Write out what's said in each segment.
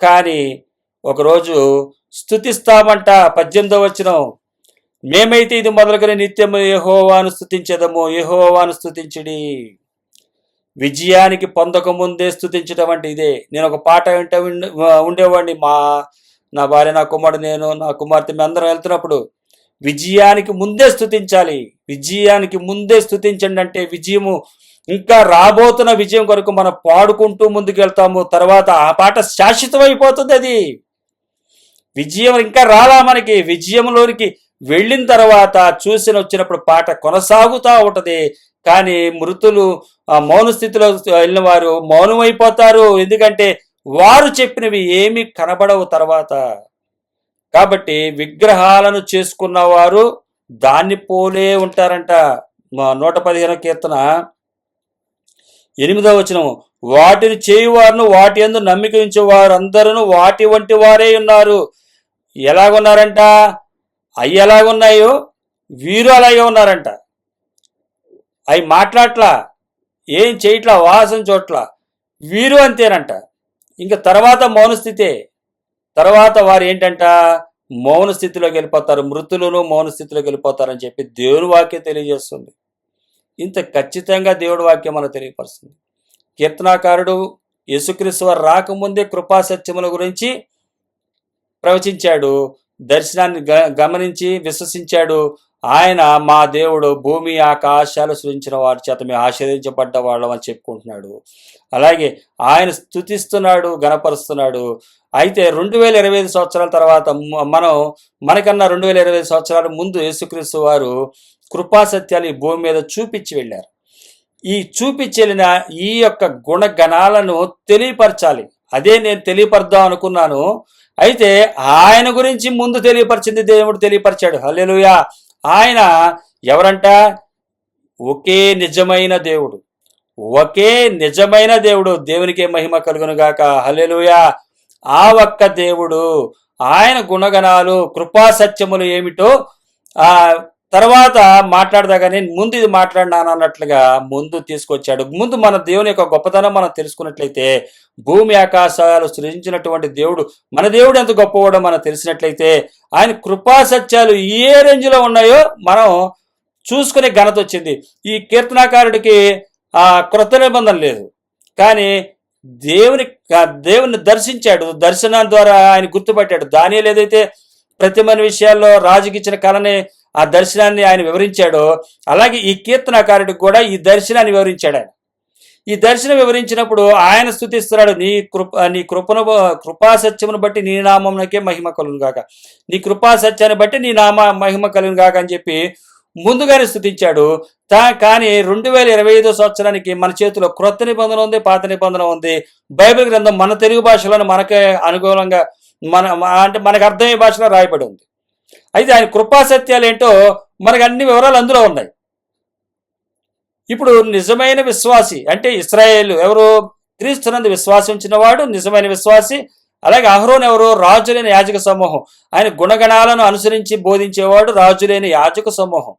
కానీ ఒకరోజు స్థుతిస్తామంట పద్దెనిమిదో వచ్చిన మేమైతే ఇది మొదలుకొని నిత్యము యహోవాను స్థుతించదము యహోవాను స్థుతించడి విజయానికి పొందక ముందే స్థుతించడం అంటే ఇదే. నేను ఒక పాట వింట ఉండేవాడిని. మా నా భార్య నా కుమారుడు నేను నా కుమార్తె మేము అందరం వెళ్తున్నప్పుడు విజయానికి ముందే స్థుతించాలి విజయానికి ముందే స్థుతించండి అంటే విజయము ఇంకా రాబోతున్న విజయం కొరకు మనం పాడుకుంటూ ముందుకెళ్తాము. తర్వాత ఆ పాట శాశ్వతమైపోతుంది అది. విజయం ఇంకా రాలా మనకి. విజయంలోనికి వెళ్ళిన తర్వాత చూసిన వచ్చినప్పుడు పాట కొనసాగుతూ ఉంటుంది. కానీ మృతులు ఆ మౌన స్థితిలో వెళ్ళిన వారు మౌనమైపోతారు. ఎందుకంటే వారు చెప్పినవి ఏమి కనబడవు తర్వాత. కాబట్టి విగ్రహాలను చేసుకున్న వారు దాన్ని పోలే ఉంటారంట. నూట పదిహేను కీర్తన ఎనిమిదవ వచనం వాటిని చేయువారును వాటి ఎందు నమ్మిక ఉంచేవారు అందరూ వాటి వంటి వారే ఉన్నారు. ఎలాగున్నారంట? అవి ఎలాగున్నాయో? వీరు అలాగే ఉన్నారంట. అవి మాట్లాడట్లా ఏం చేయట్లా? వాసన చోట్ల? వీరు అంతేనంట. ఇంకా తర్వాత మౌనస్థితే తర్వాత వారు ఏంటంట? మౌన స్థితిలోకి వెళ్ళిపోతారు. మృతులను మౌన స్థితిలోకి వెళ్ళిపోతారని చెప్పి దేవుని వాక్యం తెలియజేస్తుంది. ఇంత ఖచ్చితంగా దేవుడి వాక్యం మనకు తెలియపరుస్తుంది. కీర్తనాకారుడు యేసుక్రీస్తు వారు రాకముందే కృపా సత్యముల గురించి ప్రవచించాడు. దర్శనాన్ని గ- గమనించి విశ్వసించాడు. ఆయన మా దేవుడు భూమి ఆకాశాలు సృజించిన వారి చేత మేము ఆశీర్వించబడ్డ వాళ్ళం అని చెప్పుకుంటున్నాడు. అలాగే ఆయన స్థుతిస్తున్నాడు గణపరుస్తున్నాడు అయితే రెండు వేల ఇరవై ఐదు సంవత్సరాల తర్వాత మనం మనకన్నా రెండు వేల ఇరవై ఐదు సంవత్సరాల ముందు యేసుక్రీస్తు వారు కృపా సత్యాలు ఈ భూమి మీద చూపించి వెళ్ళారు. ఈ చూపించి వెళ్ళిన ఈ యొక్క గుణగణాలను తెలియపరచాలి. అదే నేను తెలియపరదాం అనుకున్నాను. అయితే ఆయన గురించి ముందు తెలియపరిచింది దేవుడు తెలియపరిచాడు. హల్లెలూయా! ఆయన ఎవరంట? ఒకే నిజమైన దేవుడు. ఒకే నిజమైన దేవుడు దేవునికే మహిమ కలుగునుగాక. గాక ఆ ఒక్క దేవుడు ఆయన గుణగణాలు కృపా సత్యములు ఏమిటో ఆ తర్వాత మాట్లాడదా కానీ ముందు ఇది మాట్లాడినాను అన్నట్లుగా ముందు తీసుకొచ్చాడు. ముందు మన దేవుని యొక్క గొప్పతనం మనం తెలుసుకున్నట్లయితే భూమి ఆకాశాలు సృజించినటువంటి దేవుడు మన దేవుడు ఎంత గొప్పవాడో మనం తెలిసినట్లయితే ఆయన కృపా సత్యాలు ఏ రేంజ్లో ఉన్నాయో మనం చూసుకునే ఘనత వచ్చింది. ఈ కీర్తనాకారుడికి ఆ క్రొత్త నిబంధన లేదు. కానీ దేవుని దేవుని దర్శించాడు. దర్శనం ద్వారా ఆయన గుర్తుపట్టాడు. దానియేలు ఏదైతే ప్రతిమని విషయాల్లో రాజుకి ఇచ్చిన కళని ఆ దర్శనాన్ని ఆయన వివరించాడో అలాగే ఈ కీర్తనకారుడికి కూడా ఈ దర్శనాన్ని వివరించాడు ఆయన. ఈ దర్శనం వివరించినప్పుడు ఆయన స్థుతిస్తున్నాడు నీ కృప నీ కృపను కృపా సత్యమును బట్టి నీ నామంకే మహిమ కలుగును గాక. నీ కృపా సత్యాన్ని బట్టి నీ నామ మహిమ కలుగును గాక అని చెప్పి ముందుగానే స్థుతించాడు తా కానీ రెండు వేల ఇరవై ఐదో సంవత్సరానికి మన చేతిలో క్రొత్త నిబంధన ఉంది పాత నిబంధన ఉంది. బైబిల్ గ్రంథం మన తెలుగు భాషలోనే మనకే అనుకూలంగా మన అంటే మనకు అర్థమయ్యే భాషలో రాయబడి ఉంది. అయితే ఆయన కృపాసత్యాలు ఏంటో మనకు అన్ని వివరాలు అందులో ఉన్నాయి. ఇప్పుడు నిజమైన విశ్వాసి అంటే ఇస్రాయేల్ ఎవరు క్రీస్తునందు విశ్వాసం వాడు నిజమైన విశ్వాసి అలాగే అహరోన్ ఎవరు రాజులేని యాజక సమూహం. ఆయన గుణగణాలను అనుసరించి బోధించేవాడు రాజులేని యాజక సమూహం.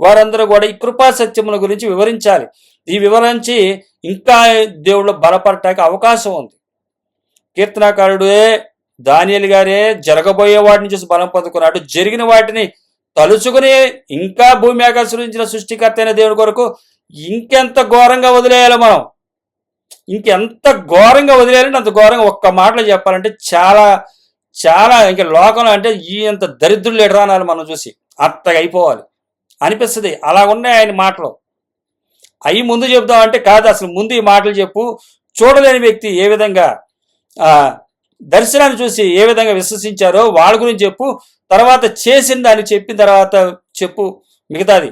వారందరూ కూడా ఈ కృపా సత్యముల గురించి వివరించాలి. ఈ వివరించి ఇంకా దేవుళ్ళు బలపడటానికి అవకాశం ఉంది. కీర్తనాకారుడే దానియలు గారే జరగబోయే వాటిని చూసి బలం పొందుకున్నాడు. జరిగిన వాటిని తలుచుకుని ఇంకా భూమి ఆకర్షించిన సృష్టికర్త అయిన దేవుని కొరకు ఇంకెంత ఘోరంగా వదిలేయాలి మనం? ఇంకెంత ఘోరంగా వదిలేయాలంటే అంత ఘోరంగా ఒక్క మాటలో చెప్పాలంటే చాలా చాలా ఇంకా లోకంలో అంటే ఈ అంత దరిద్రులు ఎడరానాలు మనం చూసి. అత్తగా అయిపోవాలి. అనిపిస్తుంది. అలా ఉన్నాయి ఆయన మాటలు. అవి ముందు చెప్దామంటే కాదు అసలు ముందు ఈ మాటలు చెప్పు. చూడలేని వ్యక్తి ఏ విధంగా దర్శనాన్ని చూసి ఏ విధంగా విశ్వసించారో వాళ్ళ గురించి చెప్పు తర్వాత చేసిన దాన్ని చెప్పిన తర్వాత చెప్పు మిగతాది.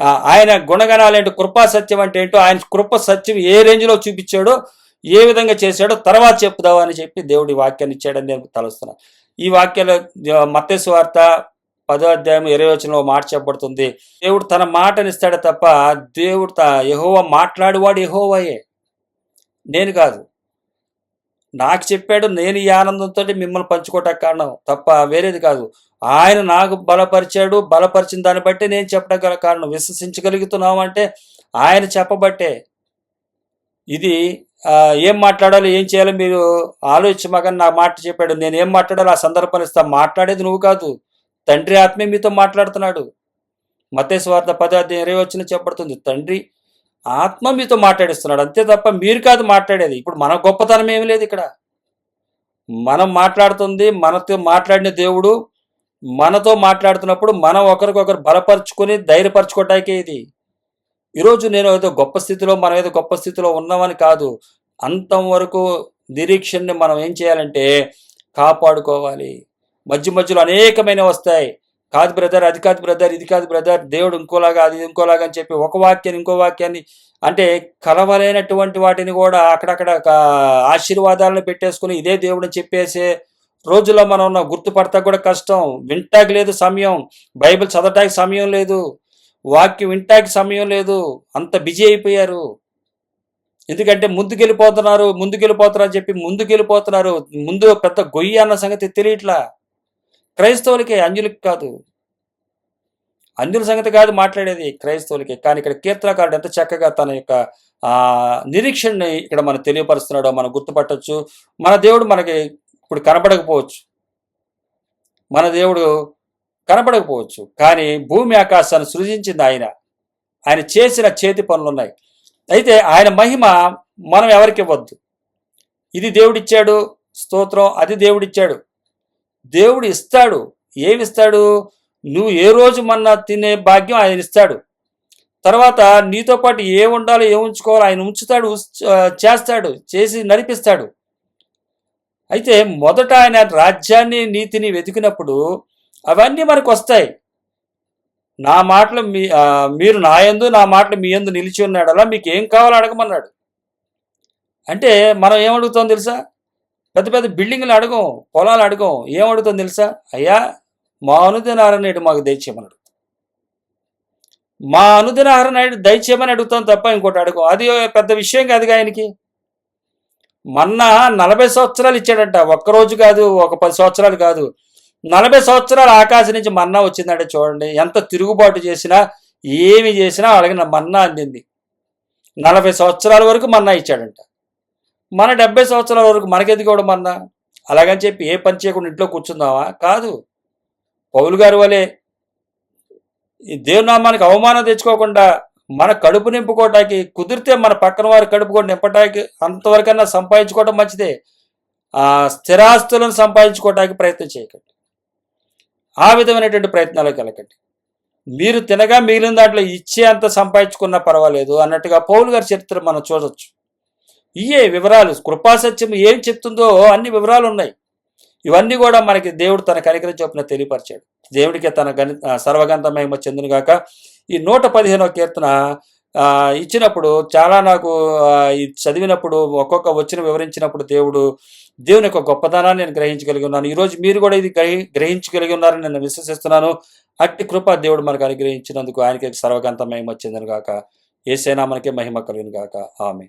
ఆయన గుణగణాలు ఏంటో కృపా సత్యం అంటే ఏంటో ఆయన కృప సత్యం ఏ రేంజ్లో చూపించాడో ఏ విధంగా చేశాడో తర్వాత చెప్పుదావు అని చెప్పి దేవుడి వాక్యాన్ని ఇచ్చాడని నేను తలుస్తున్నాను. ఈ వాక్యాలు మత్తేసు వార్త పదో అధ్యాయం ఇరవై వచనంలో మాట చెప్పబడుతుంది. దేవుడు తన మాటనిస్తాడే తప్ప దేవుడు త యహోవ మాట్లాడువాడు యహోవయే. నేను కాదు. నాకు చెప్పాడు నేను ఈ ఆనందంతో మిమ్మల్ని పంచుకోవటానికి కారణం. తప్ప వేరేది కాదు. ఆయన నాకు బలపరిచాడు బలపరిచిన దాన్ని బట్టి నేను చెప్పడం గల కారణం. విశ్వసించగలుగుతున్నాం అంటే ఆయన చెప్పబట్టే. ఇది ఏం మాట్లాడాలో ఏం చేయాలో మీరు ఆలోచించమగని నా మాట చెప్పాడు. నేను ఏం మాట్లాడాలో ఆ సందర్భాన్ని ఇస్తా. మాట్లాడేది నువ్వు కాదు. తండ్రి ఆత్మే మీతో మాట్లాడుతున్నాడు. మతేశ్వార్త పదార్థం ఇరవై వచ్చిన చెప్పబడుతుంది. తండ్రి ఆత్మ మీతో మాట్లాడిస్తున్నాడు. అంతే తప్ప మీరు కాదు మాట్లాడేది. ఇప్పుడు మన గొప్పతనం ఏమి లేదు ఇక్కడ. మనం మాట్లాడుతుంది మనతో మాట్లాడిన దేవుడు మనతో మాట్లాడుతున్నప్పుడు మనం ఒకరికొకరు బలపరుచుకొని ధైర్యపరచుకోవటానికే ఇది. ఈరోజు నేను ఏదో గొప్ప స్థితిలో మనం ఏదో గొప్ప స్థితిలో ఉన్నామని కాదు. అంతం వరకు నిరీక్షణని మనం ఏం చేయాలంటే కాపాడుకోవాలి. మధ్య మధ్యలో అనేకమైన వస్తాయి. కాదు బ్రదర్ అది కాదు బ్రదర్ ఇది కాదు బ్రదర్ దేవుడు ఇంకోలాగా అది ఇంకోలాగా అని చెప్పి ఒక వాక్యాన్ని ఇంకో వాక్యాన్ని అంటే కలవలేనటువంటి వాటిని కూడా అక్కడక్కడ ఆశీర్వాదాలను పెట్టేసుకుని ఇదే దేవుడు అని చెప్పేసే రోజుల్లో మనం ఉన్న గుర్తుపడతా కూడా కష్టం. వింటాకి లేదు సమయం. బైబిల్ చదవటానికి సమయం లేదు. వాక్యం వింటాకి సమయం లేదు. అంత బిజీ అయిపోయారు. ఎందుకంటే ముందుకెళ్ళిపోతున్నారు ముందుకెళ్ళిపోతున్నారు అని చెప్పి ముందుకెళ్ళిపోతున్నారు. ముందు పెద్ద గొయ్యి అన్న సంగతి తెలియట్లా. క్రైస్తవులకి అంజులకి కాదు. అంజుల సంగతి కాదు మాట్లాడేది క్రైస్తవులకి. కానీ ఇక్కడ కీర్తనకారుడు ఎంత చక్కగా తన యొక్క నిరీక్షణని ఇక్కడ మనం తెలియపరుస్తున్నాడో మనం గుర్తుపట్టొచ్చు. మన దేవుడు మనకి ఇప్పుడు కనపడకపోవచ్చు మన దేవుడు కనపడకపోవచ్చు కానీ భూమి ఆకాశాన్ని సృజించింది ఆయన. ఆయన చేసిన చేతి పనులు ఉన్నాయి అయితే ఆయన మహిమ మనం ఎవరికి ఇవ్వద్దు? ఇది దేవుడిచ్చాడు. స్తోత్రం. అది దేవుడిచ్చాడు. దేవుడు ఇస్తాడు. ఏమిస్తాడు? నువ్వు ఏ రోజు మన్నా తినే భాగ్యం ఆయన ఇస్తాడు. తర్వాత నీతో పాటు ఏ ఉండాలో ఏ ఉంచుకోవాలో ఆయన ఉంచుతాడు చేస్తాడు చేసి నడిపిస్తాడు. అయితే మొదట ఆయన రాజ్యాన్ని నీతిని వెతికినప్పుడు అవన్నీ మనకు వస్తాయి. నా మాటలు మీ మీరు నా యందు నా మాటలు మీ యందు నిలిచి ఉన్నాడు అలా మీకు ఏం కావాలో అడగమన్నాడు. అంటే మనం ఏమడుగుతాం తెలుసా? పెద్ద పెద్ద బిల్డింగ్లు అడగం పొలాలు అడగం. ఏం అడుగుతుంది తెలుసా? అయ్యా మా అనుదినాహార నేడు మాకు దయచేయమని అడుగుతాం మా అనుదినాహార నాయుడు దయచేయమని అడుగుతాం తప్ప ఇంకోటి అడగం. అది పెద్ద విషయం కాదు ఆయనకి. మొన్న నలభై సంవత్సరాలు ఇచ్చాడంట. ఒక్క రోజు కాదు ఒక పది సంవత్సరాలు కాదు. నలభై సంవత్సరాలు ఆకాశం నుంచి మన్నా వచ్చిందంటే చూడండి. ఎంత తిరుగుబాటు చేసినా ఏమి చేసినా అలాగే మన్నా అందింది. నలభై సంవత్సరాల వరకు మన్నా ఇచ్చాడంట. మన డెబ్బై సంవత్సరాల వరకు మనకెదిగవడం అన్నా? అలాగని చెప్పి ఏ పని చేయకుండా ఇంట్లో కూర్చుందామా? కాదు. పౌలు గారి వలె ఈ దేవునామానికి అవమానం తెచ్చుకోకుండా మన కడుపు నింపుకోవటానికి కుదిరితే మన పక్కన వారి కడుపు కూడా నింపటానికి అంతవరకన్నా సంపాదించుకోవడం మంచిదే. ఆ స్థిరాస్తులను సంపాదించుకోవడానికి ప్రయత్నం చేయకండి. ఆ విధమైనటువంటి ప్రయత్నాలకు వెళ్ళకండి మీరు తినగా మిగిలిన దాంట్లో ఇచ్చే అంత సంపాదించుకున్నా పర్వాలేదు అన్నట్టుగా పౌలు గారి చరిత్ర మనం చూడవచ్చు ఇయే వివరాలు. కృపాసత్యం ఏం చెప్తుందో అన్ని వివరాలు ఉన్నాయి ఇవన్నీ కూడా మనకి దేవుడు తన కనికరం చొప్పున తెలియపరిచాడు. దేవుడికి తన గని సర్వగంధ మహిమ చెందునుగాక ఈ నూట పదిహేనవ కీర్తన ఆ, ఇచ్చినప్పుడు చాలా నాకు చదివినప్పుడు ఒక్కొక్క వచ్చిన వివరించినప్పుడు దేవుడు దేవుని యొక్క గొప్పదనాన్ని నేను గ్రహించగలిగి ఉన్నాను. ఈరోజు మీరు కూడా ఇది గ్రహి గ్రహించగలిగి ఉన్నారని నేను విశ్వసిస్తున్నాను. అట్టి కృప దేవుడు మనకు అనుగ్రహించినందుకు ఆయనకి సర్వగంత మహిమ చెందిన గాక. ఏసైనా మనకే మహిమ కలిగిన గాక. ఆమె